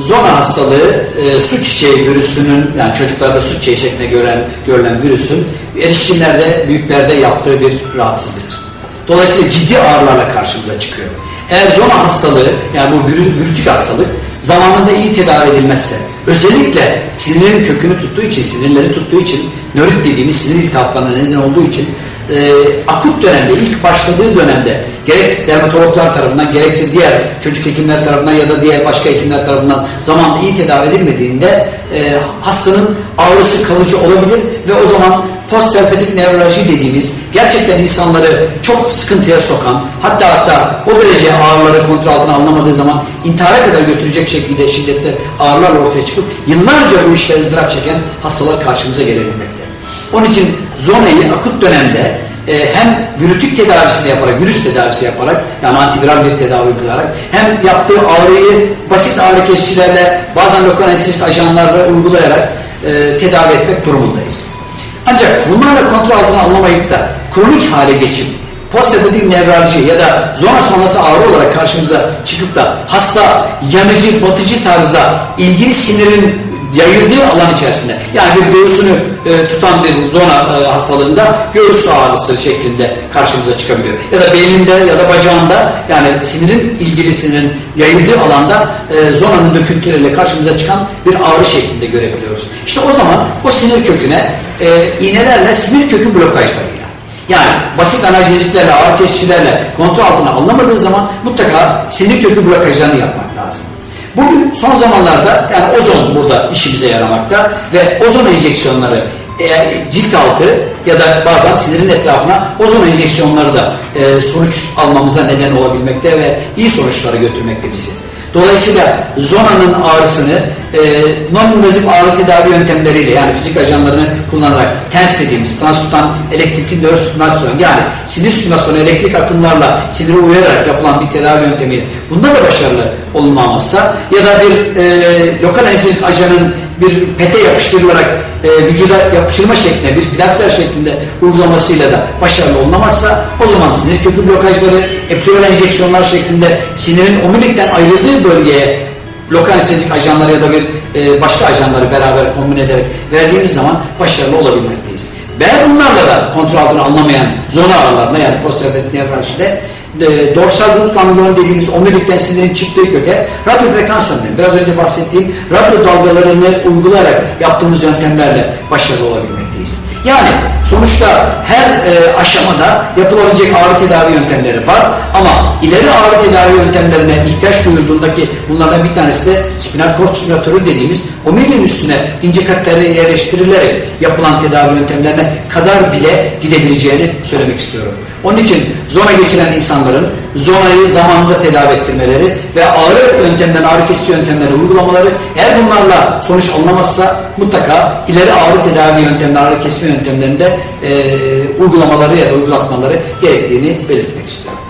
zona hastalığı e, su çiçeği virüsünün yani çocuklarda su çiçeği şeklinde gören, görülen virüsün erişkinlerde, büyüklerde yaptığı bir rahatsızlıktır. Dolayısıyla ciddi ağrılarla karşımıza çıkıyor. Eğer zona hastalığı yani bu virü- virütik hastalık zamanında iyi tedavi edilmezse özellikle sinirin kökünü tuttuğu için, sinirleri tuttuğu için nörit dediğimiz sinir iltihaplarına neden olduğu için e, akut dönemde, ilk başladığı dönemde gerek dermatologlar tarafından gerekse diğer çocuk hekimler tarafından ya da diğer başka hekimler tarafından zamanında iyi tedavi edilmediğinde e, hastanın ağrısı kalıcı olabilir ve o zaman postterpetik nevroloji dediğimiz gerçekten insanları çok sıkıntıya sokan hatta hatta o derece ağrıları kontrol altına alınamadığı zaman intihara kadar götürecek şekilde şiddetli ağrılarla ortaya çıkıp yıllarca bu işle ızdırap çeken hastalar karşımıza gelebilmekte. Onun için zonayı akut dönemde e, hem virütik tedavisini yaparak, virüs tedavisi yaparak yani antiviral bir tedavi uygulayarak hem yaptığı ağrıyı basit ağrı kesicilerle bazen lokal anestezik ajanlarla uygulayarak e, tedavi etmek durumundayız. Ancak bunlarla kontrol altına alınamayıp da kronik hale geçip postherpetik nevralji ya da zona sonrası ağrı olarak karşımıza çıkıp da hasta yanıcı, batıcı tarzda ilgili sinirin yayıldığı alan içerisinde yani bir göğsünü e, tutan bir zona e, hastalığında göğüs ağrısı şeklinde karşımıza çıkabiliyor. Ya da beyninde ya da bacağında yani sinirin ilgili sinirin yayıldığı alanda e, zonanın döküntüleriyle karşımıza çıkan bir ağrı şeklinde görebiliyoruz. İşte o zaman o sinir köküne e, iğnelerle sinir kökü blokajlarıyla yani basit analjeziklerle, ağrı kesicilerle kontrol altına alınamadığı zaman mutlaka sinir kökü blokajlarını yapmak. Bugün son zamanlarda yani ozon burada işimize yaramakta ve ozon enjeksiyonları e, cilt altı ya da bazen sinirin etrafına ozon enjeksiyonları da e, sonuç almamıza neden olabilmekte ve iyi sonuçlara götürmekte bizi. Dolayısıyla zonanın ağrısını e, non-invazif ağrı tedavi yöntemleriyle yani fizik ajanlarını kullanarak TENS dediğimiz transkutan elektrikli nöro stimülasyon yani sinir stimülasyonu elektrik akımlarla siniri uyararak yapılan bir tedavi yöntemi bunda da başarılı olunamazsa ya da bir e, lokal anestezik ajanın bir pete yapıştırılarak e, vücuda yapıştırma şeklinde bir plaster şeklinde uygulamasıyla da başarılı olunamazsa o zaman sinir kökü blokajları, epidural enjeksiyonlar şeklinde sinirin omurilikten ayrıldığı bölgeye lokal anestezik ajanları ya da bir e, başka ajanları beraber kombine ederek verdiğimiz zaman başarılı olabilmekteyiz. Eğer bunlarla da kontrol altına alınamayan zona ağrılarına yani postherpetik nevraljide e, dorsal root ganglion dediğimiz omurilikten sinirin çıktığı köke radyo frekans yöntemi, biraz önce bahsettiğim radyo dalgalarını uygulayarak yaptığımız yöntemlerle başarılı olabilmekteyiz. Yani sonuçta her e, aşamada yapılabilecek ağrı tedavi yöntemleri var ama ileri ağrı tedavi yöntemlerine ihtiyaç duyulduğundaki bunlardan bir tanesi de spinal cord stimülatörü dediğimiz omuriliğin üstüne ince katları yerleştirilerek yapılan tedavi yöntemlerine kadar bile gidebileceğini söylemek istiyorum. Onun için zona geçiren insanların zonayı zamanında tedavi ettirmeleri ve ağrı yöntemleri, ağrı kesici yöntemleri uygulamaları eğer bunlarla sonuç alınamazsa mutlaka ileri ağrı tedavi yöntemleri, ağrı kesme yöntemlerinde e, uygulamaları ya da uygulatmaları gerektiğini belirtmek istiyorum.